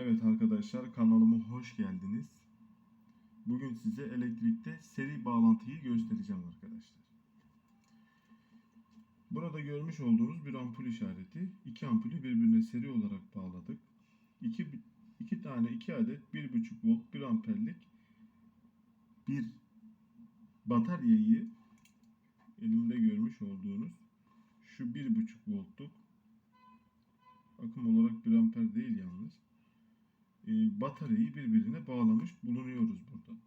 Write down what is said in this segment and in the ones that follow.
Evet arkadaşlar kanalıma hoş geldiniz. Bugün size elektrikte seri bağlantıyı göstereceğim arkadaşlar. Burada görmüş olduğunuz bir ampul işareti. İki ampulü birbirine seri olarak bağladık. İki, iki tane iki adet 1.5 volt 1 amperlik bir bataryayı elimde görmüş olduğunuz şu 1.5 voltluk akım olarak 1 amper değil yalnız bataryayı birbirine bağlamış bulunuyoruz burada.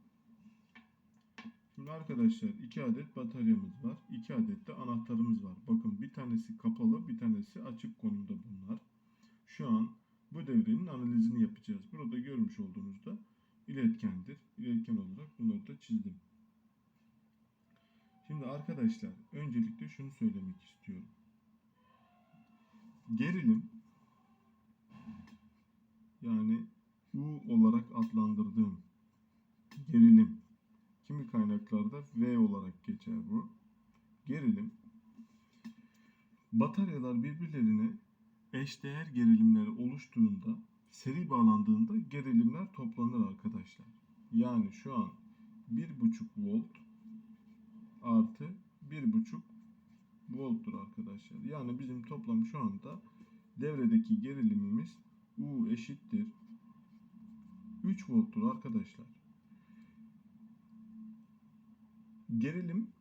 Şimdi arkadaşlar iki adet bataryamız var. iki adet de anahtarımız var. Bakın bir tanesi kapalı bir tanesi açık konumda bunlar. Şu an bu devrenin analizini yapacağız. Burada görmüş olduğunuzda iletkendir. İletken olarak bunları da çizdim. Şimdi arkadaşlar öncelikle şunu söylemek istiyorum. Gerilim yani U olarak adlandırdığım gerilim kimi kaynaklarda V olarak geçer bu. Gerilim bataryalar birbirlerine eşdeğer gerilimleri oluştuğunda seri bağlandığında gerilimler toplanır arkadaşlar. Yani şu an 1.5 volt artı 1.5 volttur arkadaşlar. Yani bizim toplam şu anda devredeki gerilimimiz U eşittir 3 volttur arkadaşlar. Gerilim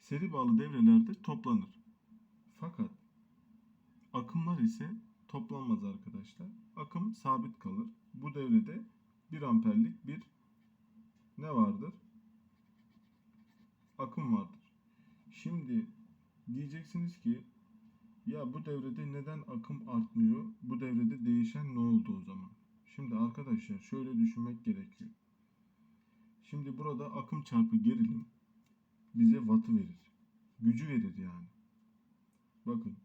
seri bağlı devrelerde toplanır. Fakat akımlar ise toplanmaz arkadaşlar. Akım sabit kalır. Bu devrede 1 amperlik bir ne vardır? Akım vardır. Şimdi diyeceksiniz ki ya bu devrede neden akım artmıyor? Bu devrede değişen ne oldu o zaman? Şimdi arkadaşlar şöyle düşünmek gerekiyor. Şimdi burada akım çarpı gerilim bize wattı verir. Gücü verir yani. Bakın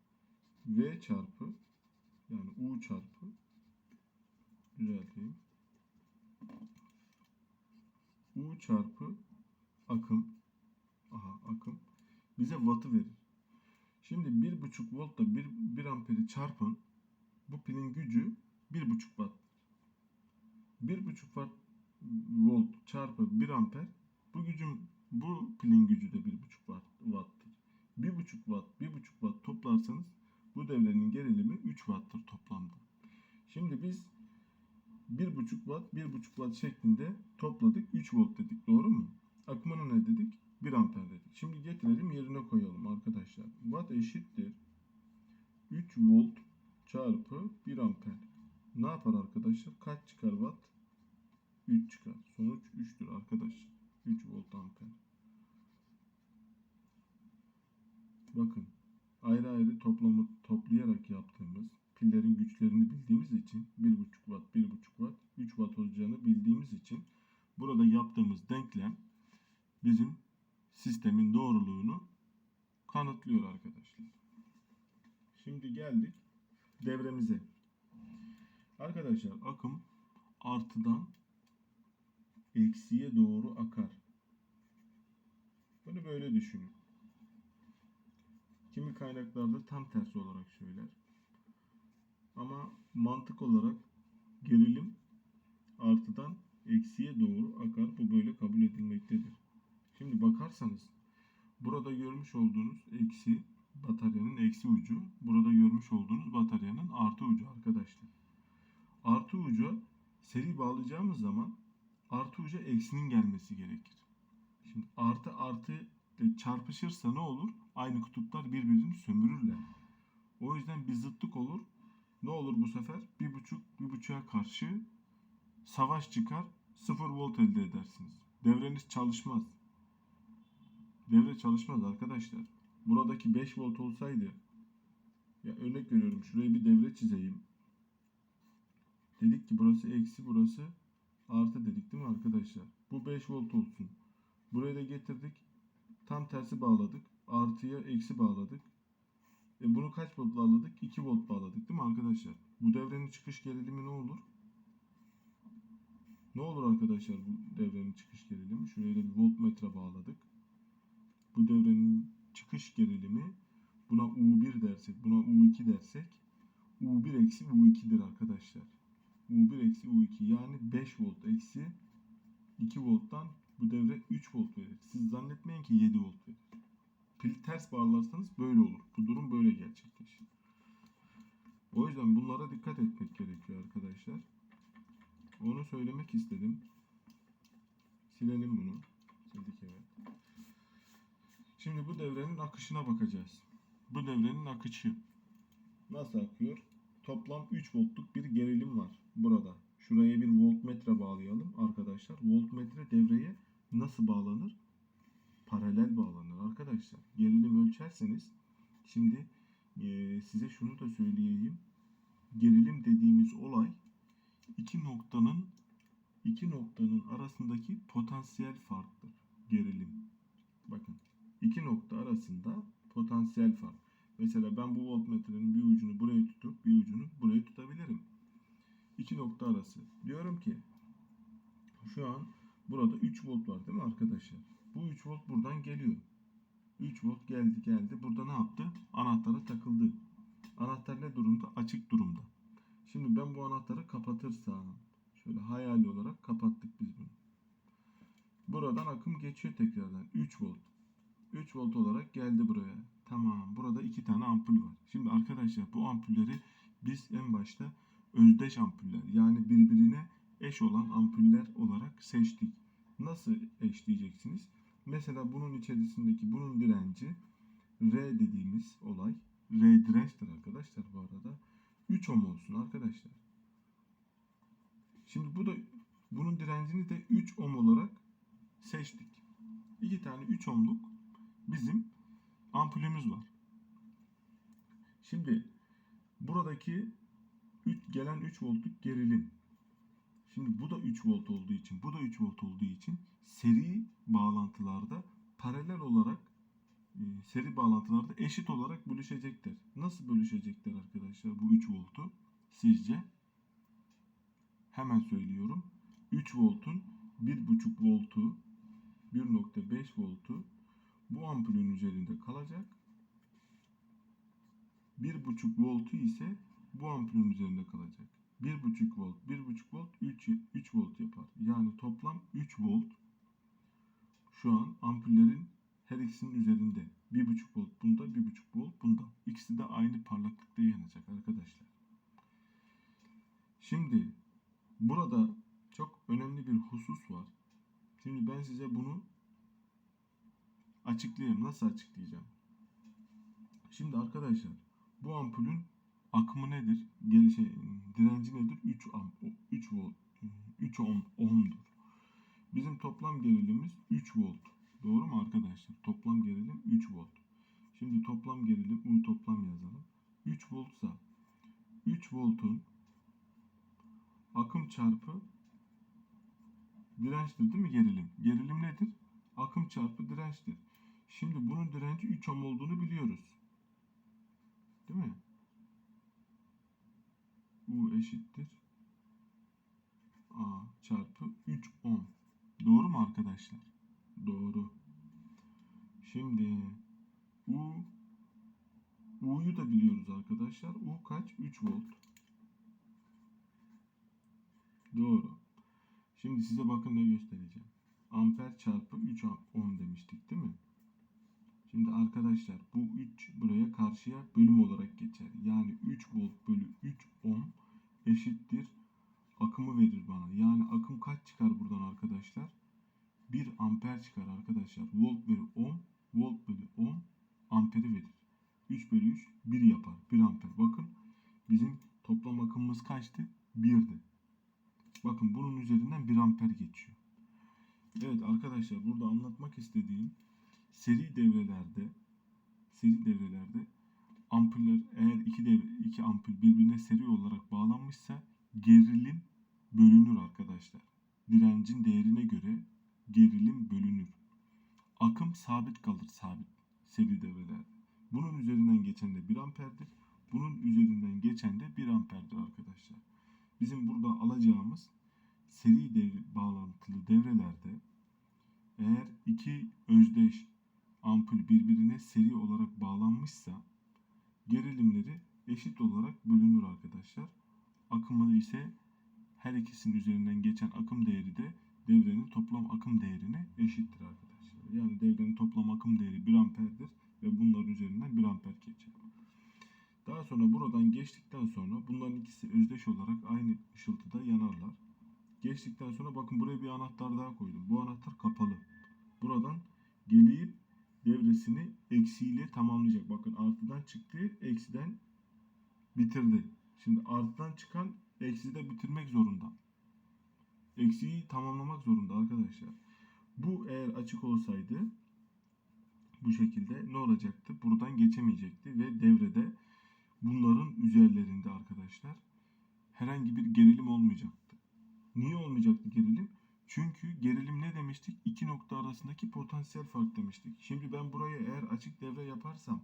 V çarpı yani U çarpı düzelteyim. U çarpı akım aha akım bize wattı verir. Şimdi 1.5 voltla 1, 1 amperi çarpın bu pilin gücü 1.5 watt. 1.5 watt volt çarpı 1 amper bu gücün bu pilin gücü de 1.5 watt, watt'tır. 1.5 watt 1.5 watt toplarsanız bu devrenin gerilimi 3 watt'tır toplamda. Şimdi biz 1.5 watt 1.5 watt şeklinde topladık 3 volt dedik doğru mu? Akımına ne dedik? 1 amper dedik. Şimdi getirelim yerine koyalım arkadaşlar. Watt eşittir 3 volt çarpı 1 amper. Ne yapar arkadaşlar? Kaç çıkar watt? 3 çıkar. Sonuç 3'tür arkadaşlar. 3 volt amper. Bakın ayrı ayrı toplamı toplayarak yaptığımız pillerin güçlerini bildiğimiz için 1.5 watt, 1.5 watt, 3 watt olacağını bildiğimiz için burada yaptığımız denklem bizim sistemin doğruluğunu kanıtlıyor arkadaşlar. Şimdi geldik devremize. Arkadaşlar akım artıdan eksiye doğru akar. Bunu böyle düşünün. Kimi kaynaklarda tam tersi olarak söyler. Ama mantık olarak gerilim artıdan eksiye doğru akar. Bu böyle kabul edilmektedir. Şimdi bakarsanız burada görmüş olduğunuz eksi bataryanın eksi ucu, burada görmüş olduğunuz bataryanın artı ucu arkadaşlar. Artı ucu seri bağlayacağımız zaman artı uca eksinin gelmesi gerekir. Şimdi artı artı çarpışırsa ne olur? Aynı kutuplar birbirini sömürürler. O yüzden bir zıtlık olur. Ne olur bu sefer? Bir buçuk, bir buçuğa karşı savaş çıkar. Sıfır volt elde edersiniz. Devreniz çalışmaz. Devre çalışmaz arkadaşlar. Buradaki 5 volt olsaydı ya örnek veriyorum şuraya bir devre çizeyim. Dedik ki burası eksi burası artı dedik değil mi arkadaşlar? Bu 5 volt olsun. Buraya da getirdik. Tam tersi bağladık. Artıya eksi bağladık. E bunu kaç volt bağladık? 2 volt bağladık değil mi arkadaşlar? Bu devrenin çıkış gerilimi ne olur? Ne olur arkadaşlar bu devrenin çıkış gerilimi? Şuraya da bir voltmetre bağladık. Bu devrenin çıkış gerilimi buna U1 dersek, buna U2 dersek U1 eksi U2'dir arkadaşlar. U1 eksi U2 yani 5 volt eksi 2 volttan bu devre 3 volt verir. Siz zannetmeyin ki 7 volt verir. Pil ters bağlarsanız böyle olur. Bu durum böyle gerçekleşir. O yüzden bunlara dikkat etmek söylemek istedim. Silelim bunu. Sildik evet. Şimdi bu devrenin akışına bakacağız. Bu devrenin akışı nasıl akıyor? Toplam 3 voltluk bir gerilim var burada. Şuraya bir voltmetre bağlayalım arkadaşlar. Voltmetre devreye nasıl bağlanır? Paralel bağlanır arkadaşlar. Gerilim ölçerseniz şimdi eee, size şunu da söyleyeyim. Gerilim dediğimiz olay iki noktanın iki noktanın arasındaki potansiyel farktır. Gerilim. Bakın iki nokta arasında potansiyel fark. Mesela ben bu voltmetrenin bir ucunu buraya tutup bir ucunu buraya tutabilirim. İki nokta arası. Diyorum ki şu an burada 3 volt var değil mi arkadaşlar? Bu 3 volt buradan geliyor. 3 volt geldi geldi. Burada ne yaptı? Anahtara takıldı. Anahtar ne durumda? Açık durumda. Şimdi ben bu anahtarı kapatırsam şöyle hayali olarak kapattık biz bunu. Buradan akım geçiyor tekrardan. 3 volt. 3 volt olarak geldi buraya. Tamam. Burada iki tane ampul var. Şimdi arkadaşlar bu ampulleri biz en başta özdeş ampuller yani birbirine eş olan ampuller olarak seçtik. Nasıl eşleyeceksiniz? Mesela bunun içerisindeki bunun direnci R dediğimiz olay R dirençtir arkadaşlar bu arada. 3 ohm olsun arkadaşlar. Şimdi bu da bunun direncini de 3 ohm olarak seçtik. İki tane 3 ohmluk bizim ampulümüz var. Şimdi buradaki 3 gelen 3 voltluk gerilim. Şimdi bu da 3 volt olduğu için, bu da 3 volt olduğu için seri bağlantılarda paralel olarak e, seri bağlantılarda eşit olarak bölüşecektir. Nasıl bölüşecekler arkadaşlar bu 3 voltu sizce? Hemen söylüyorum. 3 voltun 1.5 voltu 1.5 voltu bu ampulün üzerinde kalacak. 1.5 voltu ise bu ampulün üzerinde kalacak. 1.5 volt, 1.5 volt 3, 3 volt yapar. Yani toplam 3 volt şu an ampullerin her ikisinin üzerinde. 1.5 volt bunda, 1.5 volt bunda. İkisi de aynı parlaklıkta yanacak arkadaşlar. Şimdi burada çok önemli bir husus var. Şimdi ben size bunu açıklayayım. Nasıl açıklayacağım? Şimdi arkadaşlar bu ampulün akımı nedir? Gel şey, direnci nedir? 3 am 3 volt 3 ohm ohm'dur. Bizim toplam gerilimimiz 3 volt. Doğru mu arkadaşlar? Toplam gerilim 3 volt. Şimdi toplam gerilim U toplam yazalım. 3 voltsa 3 voltun akım çarpı dirençtir değil mi gerilim? Gerilim nedir? Akım çarpı dirençtir. Şimdi bunun direnci 3 ohm olduğunu biliyoruz. Değil mi? U eşittir A çarpı 3 ohm. Doğru mu arkadaşlar? Doğru. Şimdi U U'yu da biliyoruz arkadaşlar. U kaç? 3 volt. Doğru. Şimdi size bakın ne göstereceğim. Amper çarpı 3 ohm demiştik değil mi? Şimdi arkadaşlar bu 3 buraya karşıya bölüm olarak geçer. Yani 3 volt bölü 3 ohm eşittir. Akımı verir bana. Yani akım kaç çıkar buradan arkadaşlar? 1 amper çıkar arkadaşlar. Volt bölü ohm, volt bölü ohm amperi verir. 3 bölü 3 1 yapar. 1 amper. Bakın bizim toplam akımımız kaçtı? 1'di. Bakın bunun üzerinden 1 amper geçiyor. Evet arkadaşlar burada anlatmak istediğim seri devrelerde seri devrelerde ampuller eğer iki devre, iki ampul birbirine seri olarak bağlanmışsa gerilim bölünür arkadaşlar. Direncin değerine göre gerilim bölünür. Akım sabit kalır sabit seri devrelerde. Bunun üzerinden geçen de 1 amperdir. Bunun üzerinden geçen de 1 amperdir arkadaşlar. Bizim burada alacağımız seri devre, bağlantılı devrelerde eğer iki özdeş ampul birbirine seri olarak bağlanmışsa gerilimleri eşit olarak bölünür arkadaşlar. Akımı ise her ikisinin üzerinden geçen akım değeri de devrenin toplam akım değerine eşittir arkadaşlar. Yani devrenin toplam akım değeri 1 amperdir ve bunların üzerinden 1 amper geçer. Daha sonra buradan geçtikten sonra bunların ikisi özdeş olarak aynı ışıltıda yanarlar. Geçtikten sonra bakın buraya bir anahtar daha koydum. Bu anahtar kapalı. Buradan gelip devresini eksiyle tamamlayacak. Bakın artıdan çıktı, eksiden bitirdi. Şimdi artıdan çıkan eksi de bitirmek zorunda. Eksiyi tamamlamak zorunda arkadaşlar. Bu eğer açık olsaydı bu şekilde ne olacaktı? Buradan geçemeyecekti ve devrede bunların üzerlerinde arkadaşlar herhangi bir gerilim olmayacaktı. Niye olmayacaktı gerilim? Çünkü gerilim ne demiştik? İki nokta arasındaki potansiyel fark demiştik. Şimdi ben buraya eğer açık devre yaparsam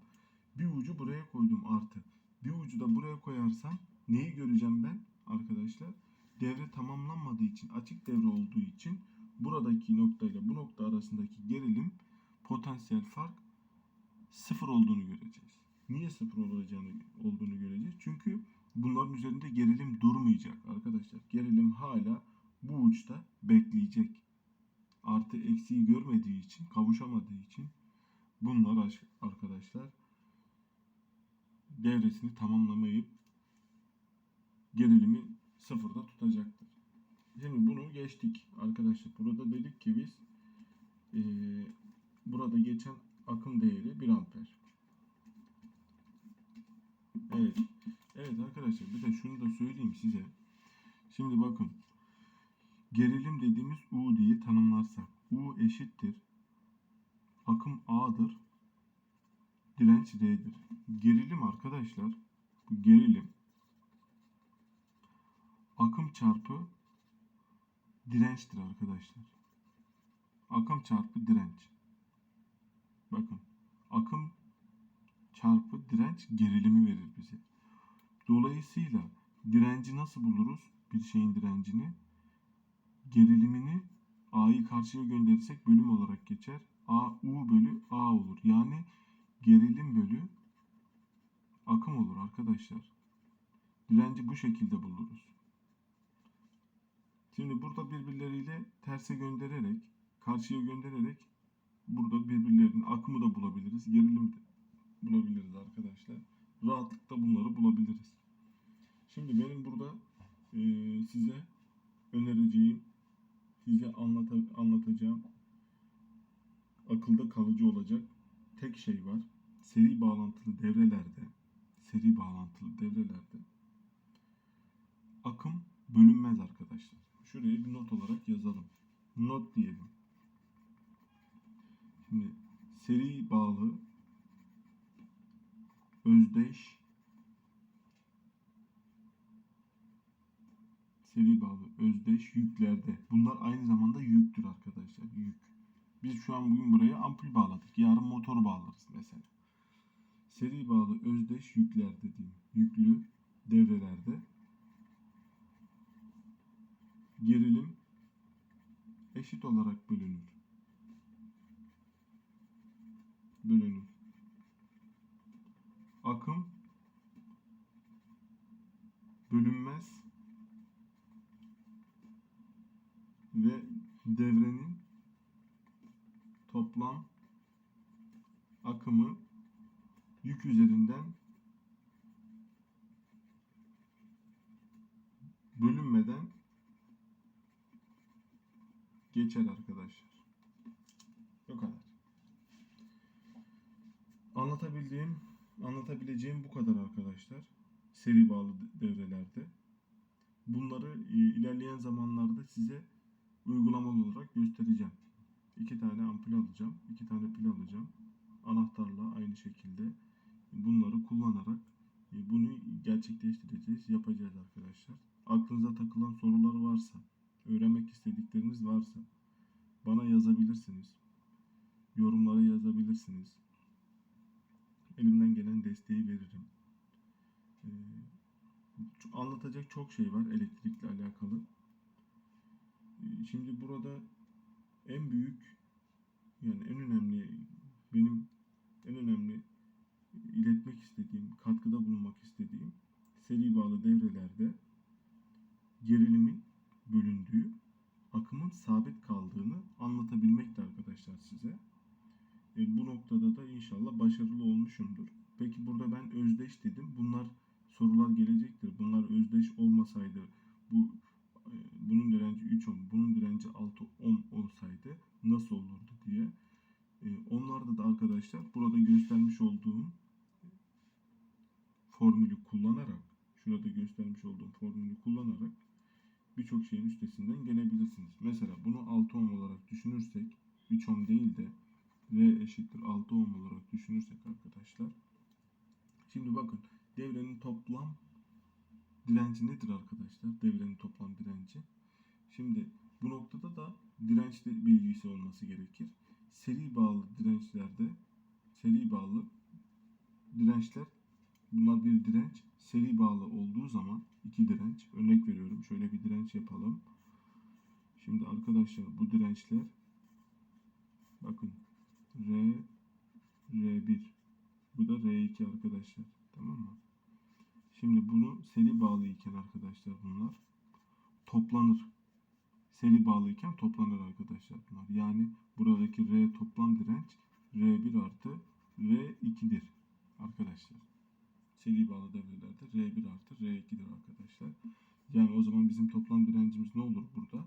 bir ucu buraya koydum artı. Bir ucu da buraya koyarsam neyi göreceğim ben arkadaşlar? Devre tamamlanmadığı için açık devre olduğu için buradaki noktayla bu nokta arasındaki gerilim potansiyel fark sıfır olduğunu göreceğiz. Niye sıfır olacağını olduğunu göreceğiz. Çünkü bunların üzerinde gerilim durmayacak arkadaşlar. Gerilim hala bu uçta bekleyecek. Artı eksiği görmediği için, kavuşamadığı için bunlar arkadaşlar devresini tamamlamayıp gerilimi sıfırda tutacaktır. Şimdi bunu geçtik arkadaşlar. Burada dedik ki biz e, burada geçen akım değeri 1 amper. Evet. Evet arkadaşlar bir de şunu da söyleyeyim size. Şimdi bakın. Gerilim dediğimiz U diye tanımlarsak. U eşittir. Akım A'dır. Direnç D'dir. Gerilim arkadaşlar. Gerilim. Akım çarpı dirençtir arkadaşlar. Akım çarpı direnç. Bakın. Akım çarpı direnç gerilimi verir bize. Dolayısıyla direnci nasıl buluruz? Bir şeyin direncini. Gerilimini A'yı karşıya gönderirsek bölüm olarak geçer. A U bölü A olur. Yani gerilim bölü akım olur arkadaşlar. Direnci bu şekilde buluruz. Şimdi burada birbirleriyle terse göndererek, karşıya göndererek burada birbirlerinin akımı da bulabiliriz, gerilimi de bulabiliriz arkadaşlar. Rahatlıkla bunları bulabiliriz. Şimdi benim burada e, size önereceğim, size anlata, anlatacağım akılda kalıcı olacak tek şey var. Seri bağlantılı devrelerde, seri bağlantılı devrelerde akım bölünmez arkadaşlar. Şuraya bir not olarak yazalım. Not diyelim. Şimdi seri bağlı özdeş seri bağlı özdeş yüklerde. Bunlar aynı zamanda yüktür arkadaşlar. Yük. Biz şu an bugün buraya ampul bağladık. Yarın motor bağlarız mesela. Seri bağlı özdeş yükler dediğim yüklü devrelerde gerilim eşit olarak bölünür. Bölünür. Akım bölünmez ve devrenin toplam akımı yük üzerinden bölünmeden geçer arkadaşlar. Bu kadar. Anlatabildiğim, anlatabileceğim bu kadar arkadaşlar. Seri bağlı devrelerde. Bunları ilerleyen zamanlarda size uygulamalı olarak göstereceğim. İki tane ampul alacağım. iki tane pil alacağım. Anahtarla aynı şekilde bunları kullanarak e, bunu gerçekleştireceğiz, yapacağız arkadaşlar. Aklınıza takılan sorular varsa, öğrenmek istedikleriniz varsa bana yazabilirsiniz. Yorumlara yazabilirsiniz elimden gelen desteği veririm. Ee, anlatacak çok şey var elektrikle alakalı. Ee, şimdi burada en büyük yani en önemli benim en önemli iletmek istediğim, katkıda bulunmak istediğim seri bağlı devrelerde gerilimin bölündüğü, akımın sabit kaldığını anlatabilmekti arkadaşlar size. E, bu noktada da inşallah başarılı olmuşumdur. Peki burada ben özdeş dedim. Bunlar sorular gelecektir. Bunlar özdeş olmasaydı bu e, bunun direnci 3 ohm, bunun direnci 6 ohm olsaydı nasıl olurdu diye. E, onlarda da arkadaşlar burada göstermiş olduğum formülü kullanarak, şurada göstermiş olduğum formülü kullanarak birçok şeyin üstesinden gelebilirsiniz. Mesela bunu 6 ohm olarak düşünürsek, 3 ohm değil de R eşittir 6 ohm olarak düşünürsek arkadaşlar. Şimdi bakın devrenin toplam direnci nedir arkadaşlar? Devrenin toplam direnci. Şimdi bu noktada da direnç bilgisi olması gerekir. Seri bağlı dirençlerde seri bağlı dirençler bunlar bir direnç seri bağlı olduğu zaman iki direnç örnek veriyorum şöyle bir direnç yapalım. Şimdi arkadaşlar bu dirençler bakın R R1 bu da R2 arkadaşlar tamam mı? Şimdi bunu seri bağlı iken arkadaşlar bunlar toplanır. Seri bağlıyken toplanır arkadaşlar bunlar. Yani buradaki R toplam direnç R1 artı R2'dir arkadaşlar. Seri bağlı devrelerde R1 artı R2'dir arkadaşlar. Yani o zaman bizim toplam direncimiz ne olur burada?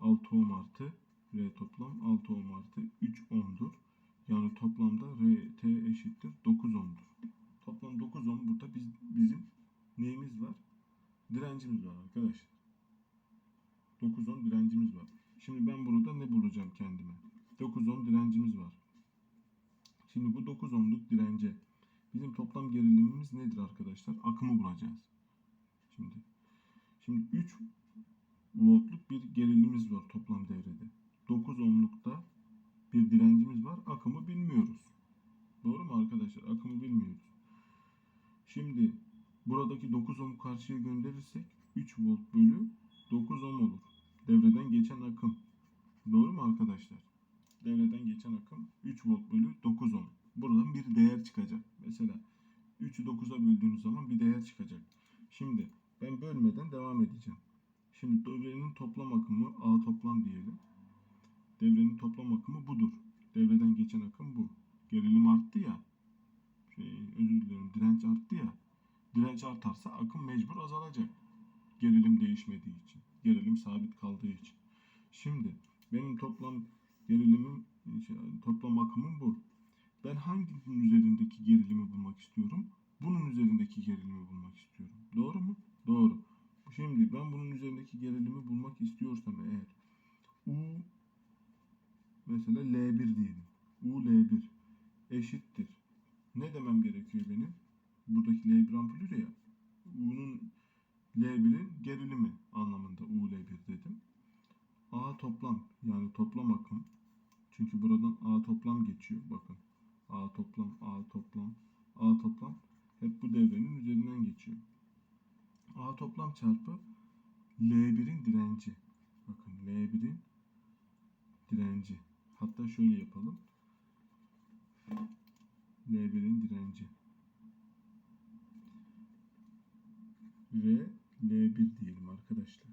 6 ohm artı R toplam 6 ohm artı 3 ohm'dur. Yani toplamda RT eşittir 9 ohm'dur. Toplam 9 ohm burada biz, bizim neyimiz var? Direncimiz var arkadaşlar. 9 ohm direncimiz var. Şimdi ben burada ne bulacağım kendime? 9 ohm direncimiz var. Şimdi bu 9 ohmluk dirence bizim toplam gerilimimiz nedir arkadaşlar? Akımı bulacağız. Şimdi şimdi 3 voltluk bir gerilimimiz var toplam devrede. 9 ohmlukta bir direncimiz var. Akımı bilmiyoruz. Doğru mu arkadaşlar? Akımı bilmiyoruz. Şimdi buradaki 9 ohm karşıya gönderirsek 3 volt bölü 9 ohm olur. Devreden geçen akım. Doğru mu arkadaşlar? Devreden geçen akım 3 volt bölü 9 ohm. Buradan bir değer çıkacak. Mesela 3'ü 9'a böldüğünüz zaman bir değer çıkacak. Şimdi ben bölmeden devam edeceğim. Şimdi devrenin toplam akımı A toplam diyelim. Devrenin toplam akımı budur. Devreden geçen akım bu. Gerilim arttı ya. Şey, özür dilerim direnç arttı ya. Direnç artarsa akım mecbur azalacak. Gerilim değişmediği için. Gerilim sabit kaldığı için. Şimdi benim toplam gerilimim şey, toplam akımım bu. Ben hangisinin üzerindeki gerilimi bulmak istiyorum? Bunun üzerindeki gerilimi bulmak istiyorum. Doğru mu? Doğru. Şimdi ben bunun üzerindeki gerilimi bulmak istiyorsam eğer U mesela L1 diyelim. U L1 eşittir. Ne demem gerekiyor benim? Buradaki L1 ampulü ya. U'nun L1'in gerilimi anlamında U L1 dedim. A toplam yani toplam akım. Çünkü buradan A toplam geçiyor. Bakın. A toplam, A toplam, A toplam hep bu devrenin üzerinden geçiyor. A toplam çarpı L1'in direnci. Bakın L1'in direnci. Hatta şöyle yapalım. L1'in direnci. Ve L1 diyelim arkadaşlar.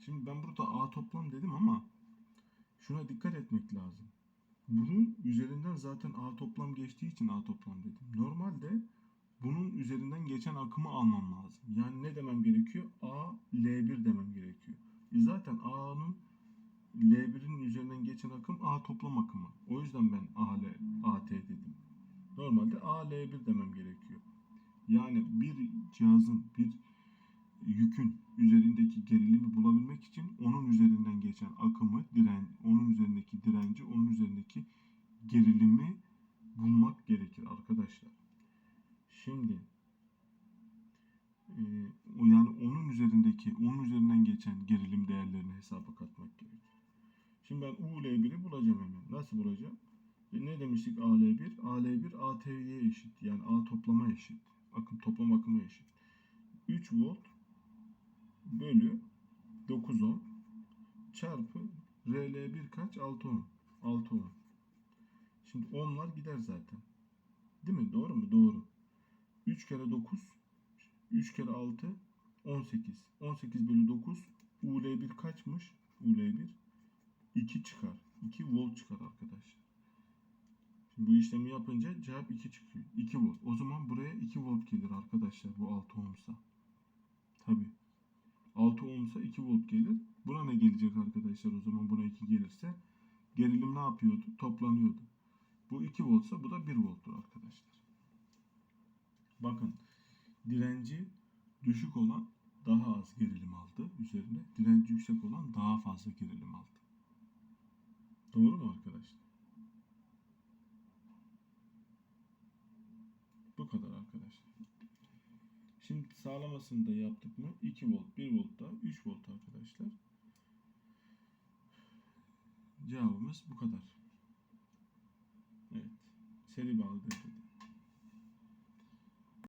Şimdi ben burada A toplam dedim ama şuna dikkat etmek lazım. Bunun üzerinden zaten A toplam geçtiği için A toplam dedim. Normalde bunun üzerinden geçen akımı almam lazım. Yani ne demem gerekiyor? A L1 demem gerekiyor. E zaten A'nın L1'in üzerinden geçen akım A toplam akımı. O yüzden ben A, L, AT dedim. Normalde A L1 demem gerekiyor. Yani bir cihazın, bir yükün üzerindeki gerilimi bulabilmek için onun üzerinden geçen akımı, diren, onun üzerindeki direnci, onun üzerindeki gerilimi bulmak gerekir arkadaşlar. Şimdi e, yani onun üzerindeki, onun üzerinden geçen gerilim değerlerini hesaba katmak gerekir. Şimdi ben UL1'i bulacağım hemen. Nasıl bulacağım? E ne demiştik AL1? AL1 AT'ye eşit. Yani A toplama eşit. Akım toplam akıma eşit. 3 volt bölü 9 ohm çarpı RL1 kaç? 6 ohm. 6 ohm. Şimdi ohmlar gider zaten. Değil mi? Doğru mu? Doğru. 3 kere 9 3 kere 6 18. 18 bölü 9 UL1 kaçmış? UL1 2 çıkar. 2 volt çıkar arkadaşlar. Şimdi bu işlemi yapınca cevap 2 çıkıyor. 2 volt. O zaman buraya 2 volt gelir arkadaşlar bu 6 ohmsa. Tabi. 6 ohmsa 2 volt gelir. Buna ne gelecek arkadaşlar o zaman buna 2 gelirse gerilim ne yapıyordu? Toplanıyordu. Bu 2 voltsa bu da 1 volttur arkadaşlar. Bakın direnci düşük olan daha az gerilim aldı üzerine. Direnci yüksek olan daha fazla gerilim aldı. Doğru mu arkadaşlar? Kadar arkadaşlar. Şimdi sağlamasını da yaptık mı? 2 volt, 1 volt da 3 volt arkadaşlar. Cevabımız bu kadar. Evet. Seri bağlı devrede.